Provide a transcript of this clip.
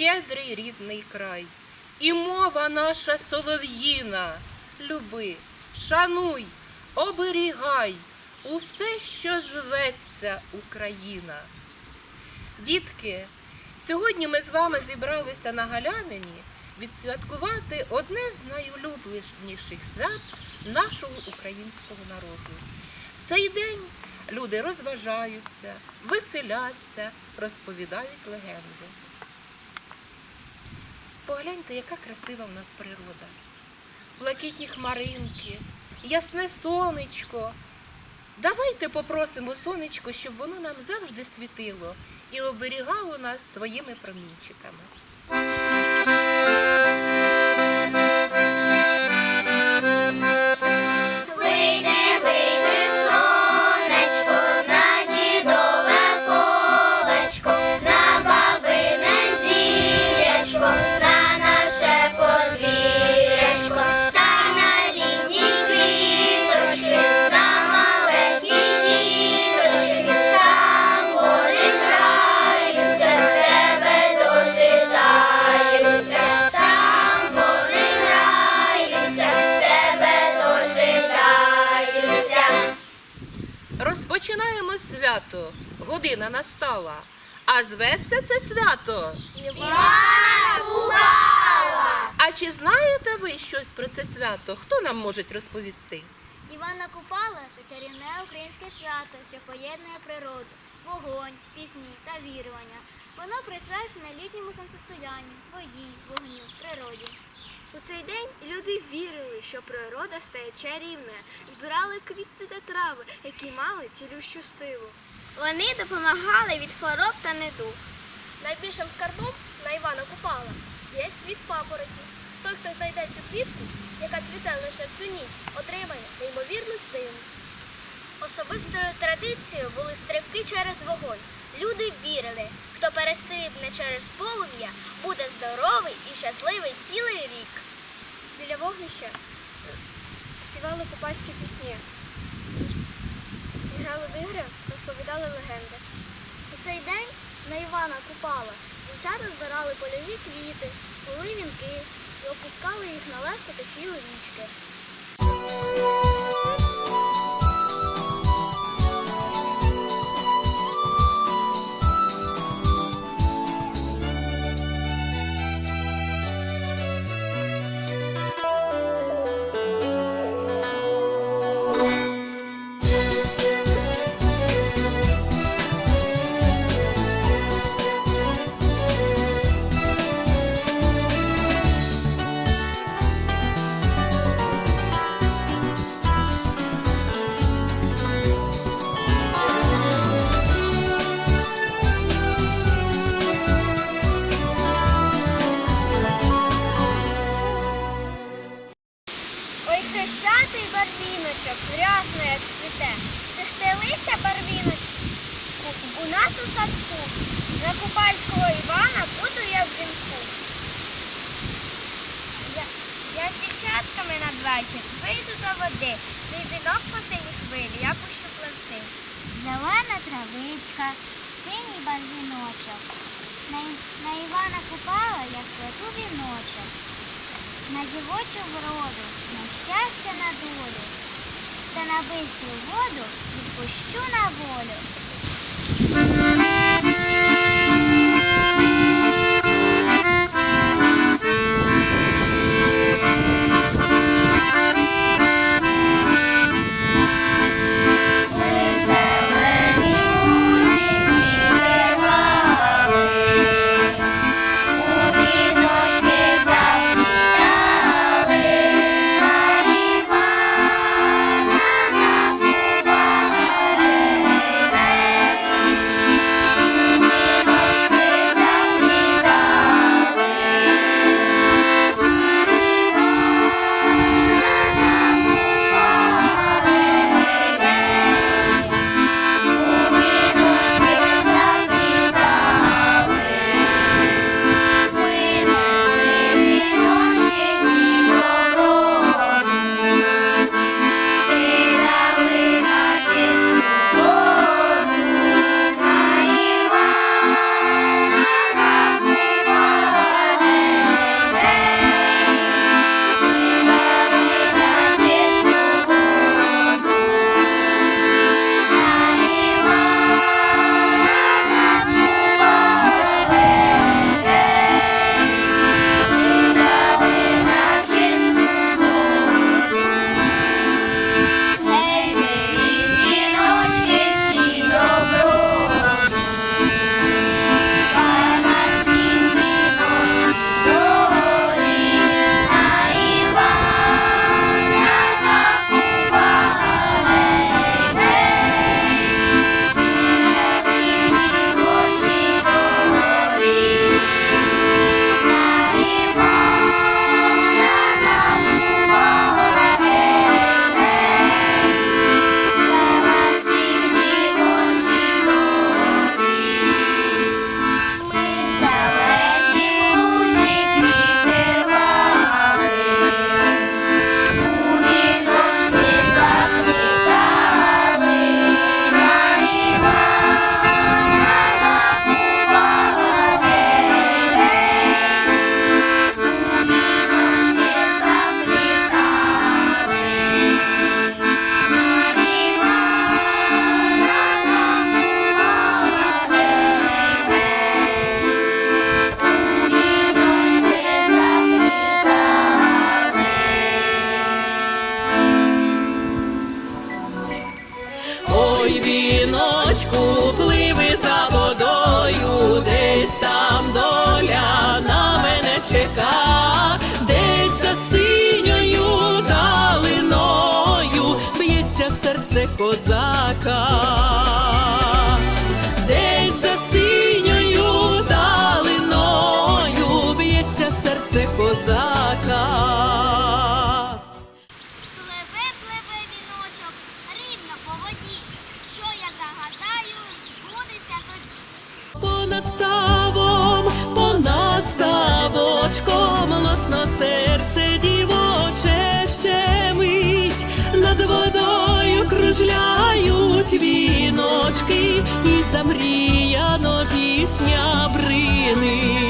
щедрий рідний край. І мова наша солов'їна, люби, шануй, оберігай усе, що зветься Україна. Дітки, сьогодні ми з вами зібралися на галявині відсвяткувати одне з найулюбленіших свят нашого українського народу. В цей день люди розважаються, веселяться, розповідають легенди. Погляньте, яка красива в нас природа. Блакитні хмаринки, ясне сонечко. Давайте попросимо сонечко, щоб воно нам завжди світило і оберігало нас своїми промінчиками. Розпочинаємо свято. Година настала. А зветься це свято. Івана Купала! А чи знаєте ви щось про це свято? Хто нам може розповісти? Івана Купала це чарівне українське свято, що поєднує природу, вогонь, пісні та вірування. Воно присвячене літньому сонцестоянню, воді, вогню, природі. У цей день люди вірили, що природа стає чарівною, збирали квіти та трави, які мали цілющу силу. Вони допомагали від хвороб та недуг. Найбільшим скарбом на Івана Купала є цвіт папороті. Той, хто знайде цю квітку, яка цвіте лише в цю ніч, отримає неймовірну силу. Особистою традицією були стрибки через вогонь. Люди вірили, хто перестрибне через полум'я, буде здоровий і щасливий цілий рік. Біля вогнища е, співали купальські пісні. Грали в ігри, розповідали легенди. У цей день на Івана Купала дівчата збирали польові квіти, були вінки і опускали їх на легко течілі річки. У нас у садку. На купальського Івана буду я в вінку. Я, я з дівчатками надвечір вийду до води. Твій вінок по синій хвилі, я пущу пливти. Зелена травичка, синій барвіночок. На, на Івана Купала я сплету віночок. На дівочу вроду, на щастя на долю. Та на бистру воду відпущу на волю. 歌。річки і замріяно пісня брини.